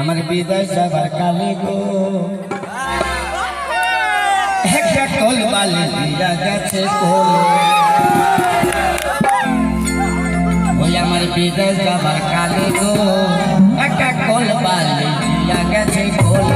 আমার বিদায় যাবার কালে গো। একটা কল বালি দিয়া গেছে কোলে ওই আমার বিদায় যাবার কালে গো। একটা কল বালি দিয়া গেছে কোলে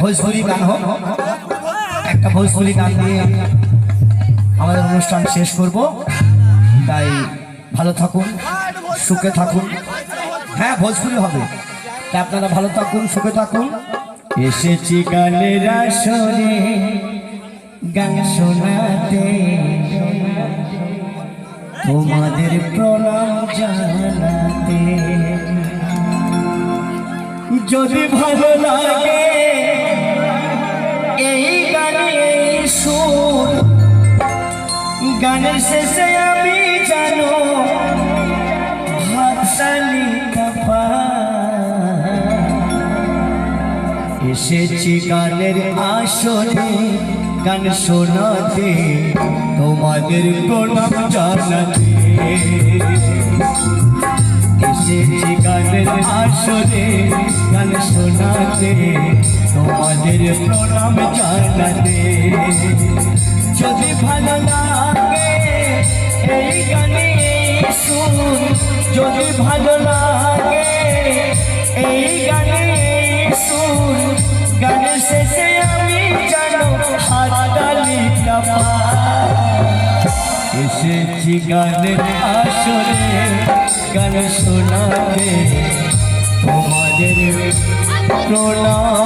ভোজপুরি গান হোক। একটা ভোজপুরি গান দিয়ে আমাদের অনুষ্ঠান শেষ করব। তাই ভালো থাকুন, সুখে থাকুন। হ্যাঁ ভোজপুরি হবে। তাই আপনারা ভালো থাকুন, সুখে থাকুন। এসেছি গানের আসরে, গান শোনাতে। তোমাদের প্রণাম জানাতে। যদি ভালো লাগে গানের শেষে আমি জানো হাততালি কাপা। এসেছি গানের আসরে, গান শোনাতে, তোমাদের প্রণাম জানাতে এসেছি গানের আসরে, গান শোনাতে, তোমাদের প্রণাম জানাতে। যদি ভালো লাগে যদি ভালো লাগে, এই গানে সুর গানের শেষে আমি জানো হাততালি এসেছি গানের আসরে, গান শোনাতে, তোমাদের প্রণাম